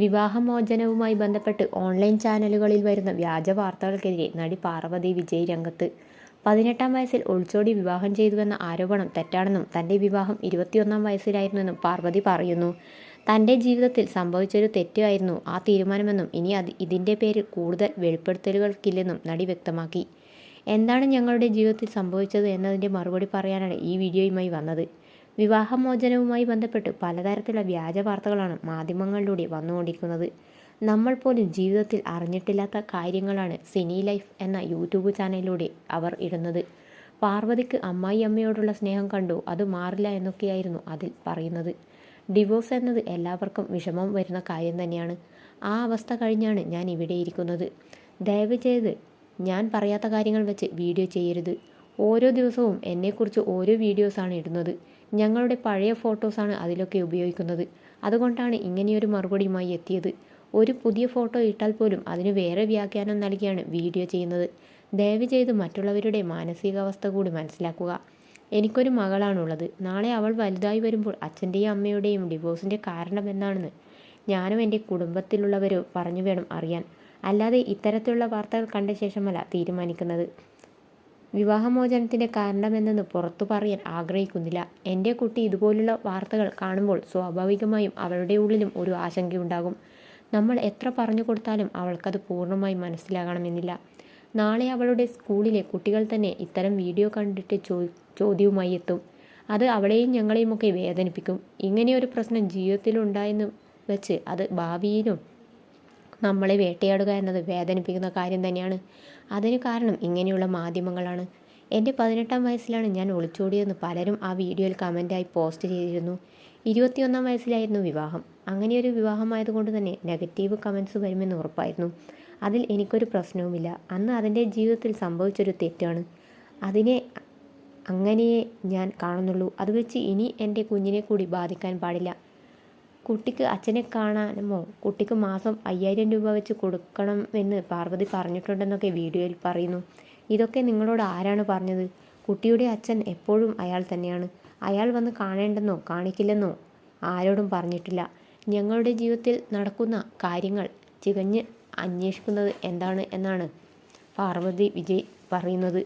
വിവാഹമോചനവുമായി ബന്ധപ്പെട്ട് ഓൺലൈൻ ചാനലുകളിൽ വരുന്ന വ്യാജ വാർത്തകൾക്കെതിരെ നടി പാർവതി വിജയ് രംഗത്ത്. പതിനെട്ടാം വയസ്സിൽ ഒളിച്ചോടി വിവാഹം ചെയ്തുവെന്ന ആരോപണം തെറ്റാണെന്നും തന്റെ വിവാഹം ഇരുപത്തിയൊന്നാം വയസ്സിലായിരുന്നെന്നും പാർവതി പറയുന്നു. തന്റെ ജീവിതത്തിൽ സംഭവിച്ചൊരു തെറ്റായിരുന്നു ആ തീരുമാനമെന്നും ഇനി അത് ഇതിന്റെ പേരിൽ കൂടുതൽ വെളിപ്പെടുത്തലുകൾക്കില്ലെന്നും നടി വ്യക്തമാക്കി. എന്താണ് ഞങ്ങളുടെ ജീവിതത്തിൽ സംഭവിച്ചത് എന്നതിന്റെ മറുപടി പറയാനാണ് ഈ വീഡിയോയുമായി വന്നത്. വിവാഹമോചനവുമായി ബന്ധപ്പെട്ട് പലതരത്തിലുള്ള വ്യാജ വാർത്തകളാണ് മാധ്യമങ്ങളിലൂടെ വന്നുകൊണ്ടിരിക്കുന്നത്. നമ്മൾ പോലും ജീവിതത്തിൽ അറിഞ്ഞിട്ടില്ലാത്ത കാര്യങ്ങളാണ് സിനി ലൈഫ് എന്ന യൂട്യൂബ് ചാനലിലൂടെ അവർ ഇടുന്നത്. പാർവതിക്ക് അമ്മായി അമ്മയോടുള്ള സ്നേഹം കണ്ടു അത് മാറില്ല എന്നൊക്കെയായിരുന്നു അതിൽ പറയുന്നത്. ഡിവോഴ്സ് എന്നത് എല്ലാവർക്കും വിഷമം വരുന്ന കാര്യം തന്നെയാണ്. ആ അവസ്ഥ കഴിഞ്ഞാണ് ഞാൻ ഇവിടെ ഇരിക്കുന്നത്. ദയവ് ചെയ്ത് ഞാൻ പറയാത്ത കാര്യങ്ങൾ വെച്ച് വീഡിയോ ചെയ്യരുത്. ഓരോ ദിവസവും എന്നെക്കുറിച്ച് ഓരോ വീഡിയോസാണ് ഇടുന്നത്. ഞങ്ങളുടെ പഴയ ഫോട്ടോസാണ് അതിലൊക്കെ ഉപയോഗിക്കുന്നത്. അതുകൊണ്ടാണ് ഇങ്ങനെയൊരു മറുപടിയുമായി എത്തിയത്. ഒരു പുതിയ ഫോട്ടോ ഇട്ടാൽ പോലും അതിന് വേറെ വ്യാഖ്യാനം നൽകിയാണ് വീഡിയോ ചെയ്യുന്നത്. ദയവ് ചെയ്ത് മറ്റുള്ളവരുടെ മാനസികാവസ്ഥ കൂടി മനസ്സിലാക്കുക. എനിക്കൊരു മകളാണുള്ളത്. നാളെ അവൾ വലുതായി വരുമ്പോൾ അച്ഛന്റെയും അമ്മയുടെയും ഡിവോഴ്സിന്റെ കാരണം എന്താണെന്ന് ഞാനും എന്റെ കുടുംബത്തിലുള്ളവരോ പറഞ്ഞു വേണം അറിയാൻ. അല്ലാതെ ഇത്തരത്തിലുള്ള വാർത്തകൾ കണ്ട ശേഷമല്ല തീരുമാനിക്കുന്നത്. വിവാഹമോചനത്തിന്റെ കാരണമെന്നൊന്നും പുറത്തു പറയാൻ ആഗ്രഹിക്കുന്നില്ല. എന്റെ കുട്ടി ഇതുപോലുള്ള വാർത്തകൾ കാണുമ്പോൾ സ്വാഭാവികമായും അവളുടെ ഉള്ളിലും ഒരു ആശങ്കയുണ്ടാകും. നമ്മൾ എത്ര പറഞ്ഞു കൊടുത്താലും അവൾക്കത് പൂർണമായി മനസ്സിലാകണമെന്നില്ല. നാളെ അവളുടെ സ്കൂളിലെ കുട്ടികൾ തന്നെ ഇത്തരം വീഡിയോ കണ്ടിട്ട് ചോ ചോദ്യവുമായി എത്തും. അത് അവളെയും ഞങ്ങളെയുമൊക്കെ വേദനിപ്പിക്കും. ഇങ്ങനെയൊരു പ്രശ്നം ജീവിതത്തിലുണ്ടായെന്ന് വെച്ച് അത് ഭാവിയിലും നമ്മളെ വേട്ടയാടുക എന്നത് വേദനിപ്പിക്കുന്ന കാര്യം തന്നെയാണ്. അതിന് കാരണം ഇങ്ങനെയുള്ള മാധ്യമങ്ങളാണ്. എന്റെ പതിനെട്ടാം വയസ്സിലാണ് ഞാൻ ഒളിച്ചോടിയതെന്ന് പലരും ആ വീഡിയോയിൽ കമന്റായി പോസ്റ്റ് ചെയ്തിരുന്നു. ഇരുപത്തിയൊന്നാം വയസ്സിലായിരുന്നു വിവാഹം. അങ്ങനെയൊരു വിവാഹമായതുകൊണ്ട് തന്നെ നെഗറ്റീവ് കമൻസ് വരുമെന്ന് ഉറപ്പായിരുന്നു. അതിൽ എനിക്കൊരു പ്രശ്നവുമില്ല. അന്ന് അതിന്റെ ജീവിതത്തിൽ സംഭവിച്ചൊരു തെറ്റാണ്. അതിനെ അങ്ങനെയേ ഞാൻ കാണുന്നുള്ളൂ. അത് വെച്ച് ഇനി എന്റെ കുഞ്ഞിനെ കൂടി ബാധിക്കാൻ പാടില്ല. കുട്ടിക്ക് അച്ഛനെ കാണാനമോ കുട്ടിക്ക് മാസം അയ്യായിരം രൂപ വെച്ച് കൊടുക്കണം എന്ന് പാർവതി പറഞ്ഞിട്ടുണ്ടെന്നൊക്കെ വീഡിയോയിൽ പറയുന്നു. ഇതൊക്കെ നിങ്ങളോട് ആരാണ് പറഞ്ഞത്? കുട്ടിയുടെ അച്ഛൻ എപ്പോഴും അയാൾ തന്നെയാണ്. അയാൾ വന്ന് കാണേണ്ടെന്നോ കാണിക്കില്ലെന്നോ ആരോടും പറഞ്ഞിട്ടില്ല. ഞങ്ങളുടെ ജീവിതത്തിൽ നടക്കുന്ന കാര്യങ്ങൾ ചികഞ്ഞ് അന്വേഷിക്കുന്നത് എന്താണ് എന്നാണ് പാർവതി വിജയ് പറയുന്നത്.